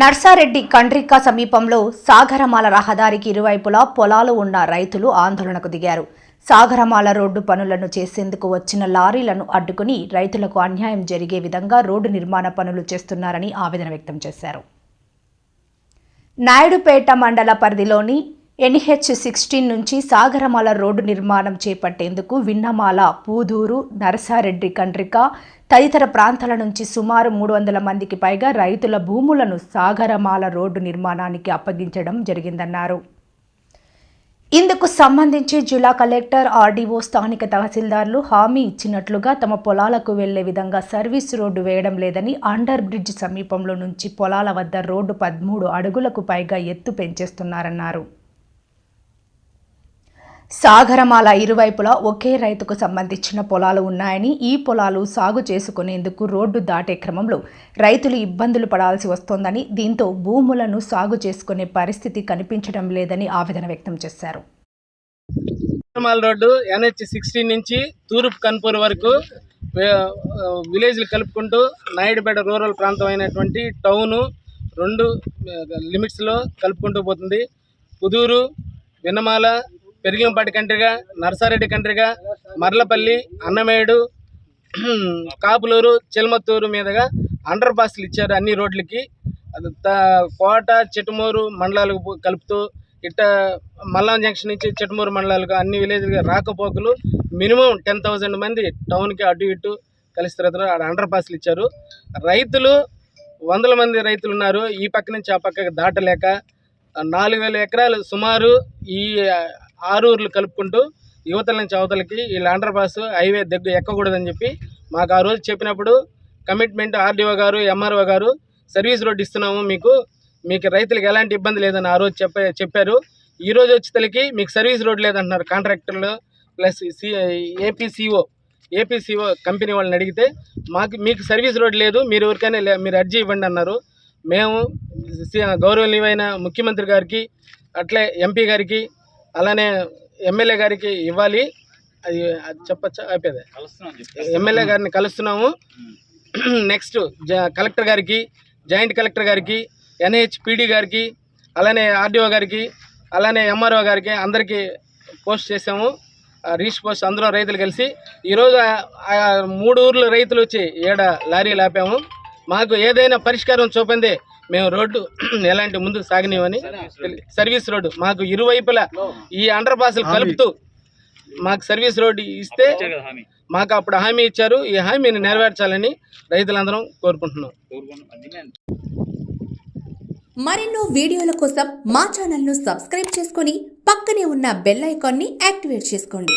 నర్సారెడ్డి కండ్రిక సమీపంలో సాగరమాల రహదారికి ఇరువైపులా పొలాలు ఉన్న రైతులు ఆందోళనకు దిగారు. సాగరమాల రోడ్డు పనులను చేసేందుకు వచ్చిన లారీలను అడ్డుకుని రైతులకు అన్యాయం జరిగే విధంగా రోడ్డు నిర్మాణ పనులు చేస్తున్నారని ఆవేదన వ్యక్తం చేశారు. నాయుడుపేట మండల పరిధిలోని ఎన్హెచ్ సిక్స్టీన్ నుంచి సాగరమాల రోడ్డు నిర్మాణం చేపట్టేందుకు విన్నమాల పూదూరు నరసారెడ్డి కండ్రిక తదితర ప్రాంతాల నుంచి సుమారు మూడు వందల మందికి పైగా రైతుల భూములను సాగరమాల రోడ్డు నిర్మాణానికి అప్పగించడం జరిగిందన్నారు. ఇందుకు సంబంధించి జిల్లా కలెక్టర్ ఆర్డీఓ స్థానిక తహసీల్దార్లు హామీ ఇచ్చినట్లుగా తమ పొలాలకు వెళ్ళే విధంగా సర్వీస్ రోడ్డు వేయడం లేదని అండర్ బ్రిడ్జ్ సమీపంలో నుంచి పొలాల వద్ద రోడ్డు పదమూడు అడుగులకు పైగా ఎత్తు పెంచేస్తున్నారన్నారు. సాగరమాల ఇరువైపులా ఒకే రైతుకు సంబంధించిన పొలాలు ఉన్నాయని ఈ పొలాలు సాగు చేసుకునేందుకు రోడ్డు దాటే క్రమంలో రైతులు ఇబ్బందులు పడాల్సి వస్తోందని దీంతో భూములను సాగు చేసుకునే పరిస్థితి కనిపించడం లేదని ఆవేదన వ్యక్తం చేశారు. రోడ్డు ఎన్హెచ్ సిక్స్టీన్ నుంచి తూర్పు కన్పూర్ వరకు విలేజ్లు కలుపుకుంటూ నాయుడుపేట రూరల్ ప్రాంతం అయినటువంటి టౌను రెండు లిమిట్స్లో కలుపుకుంటూ పోతుంది. పుదూరు విన్నమాల పెరిగింపాటి కంట్రిగా నర్సారెడ్డి కంట్రిగా మర్లపల్లి అన్నమేడు కాపులూరు చిల్మత్తూరు మీదుగా అండర్ పాస్లు ఇచ్చారు అన్ని రోడ్లకి. త- కోట చెట్టుమూరు మండలాలకు కలుపుతూ ఇట్ట మల్లాం జంక్షన్ నుంచి చెట్టుమూరు మండలాలకు అన్ని విలేజ్లకి రాకపోకలు మినిమం టెన్ థౌజండ్ మంది టౌన్కి అటు ఇటు కలిసి తిరుగుతున్నారు ఆడ అండర్ పాస్లు ఇచ్చారు. రైతులు వందల మంది రైతులు ఉన్నారు. ఈ పక్క నుంచి ఆ పక్కకి దాటలేక నాలుగు వేల ఎకరాలు సుమారు ఈ ఆరూర్లు కలుపుకుంటూ యువతల నుంచి అవతలకి ఈ లాండర్ పాస్ హైవే దగ్గర ఎక్కకూడదని చెప్పి మాకు ఆ రోజు చెప్పినప్పుడు కమిట్మెంట్ ఆర్డీఓ గారు ఎంఆర్ఓ గారు సర్వీస్ రోడ్ ఇస్తున్నాము మీకు. మీకు రైతులకు ఎలాంటి ఇబ్బంది లేదని ఆ రోజు చెప్ప చెప్పారు. ఈ రోజు వచ్చేతలకి మీకు సర్వీస్ రోడ్ లేదంటున్నారు కాంట్రాక్టర్లు plus C APCO APCO company వాళ్ళని అడిగితే మాకు మీకు సర్వీస్ రోడ్ లేదు మీరు ఎవరికైనా లే- మీరు అర్జీ ఇవ్వండి అన్నారు. మేము సి- గౌరవనీయమైన ముఖ్యమంత్రి గారికి అట్లే ఎంపీ గారికి అలానే ఎమ్మెల్యే గారికి ఇవ్వాలి. అది అది చెప్పచ్చా? అయిపోయేది. ఎమ్మెల్యే గారిని కలుస్తున్నాము. నెక్స్ట్ జ కలెక్టర్ గారికి జాయింట్ కలెక్టర్ గారికి ఎన్హెచ్ పీడీ గారికి అలానే ఆర్డీఓ గారికి అలానే ఎంఆర్ఓ గారికి అందరికీ పోస్ట్ చేసాము రీచ్ పోస్ట్ అందరూ రైతులు కలిసి. ఈరోజు మూడు ఊర్ల రైతులు వచ్చి ఏడ లారీలు ఆపాము. మాకు ఏదైనా పరిష్కారం చూపింది మేము రోడ్డు ఎలాంటి ముందుకు సాగనివని సర్వీస్ రోడ్డు. మాకు ఇరువైపులా ఈ అండర్ పాస్లు కలుపుతూ మాకు సర్వీస్ రోడ్డు ఇస్తే మాకు అప్పుడు హామీ ఇచ్చారు. ఈ హామీని నెరవేర్చాలని రైతులందరం కోరుకుంటున్నాం. మరెన్నో వీడియోల కోసం మా ఛానల్ను సబ్స్క్రైబ్ చేసుకొని పక్కనే ఉన్న బెల్ ఐకాన్ని యాక్టివేట్ చేసుకోండి.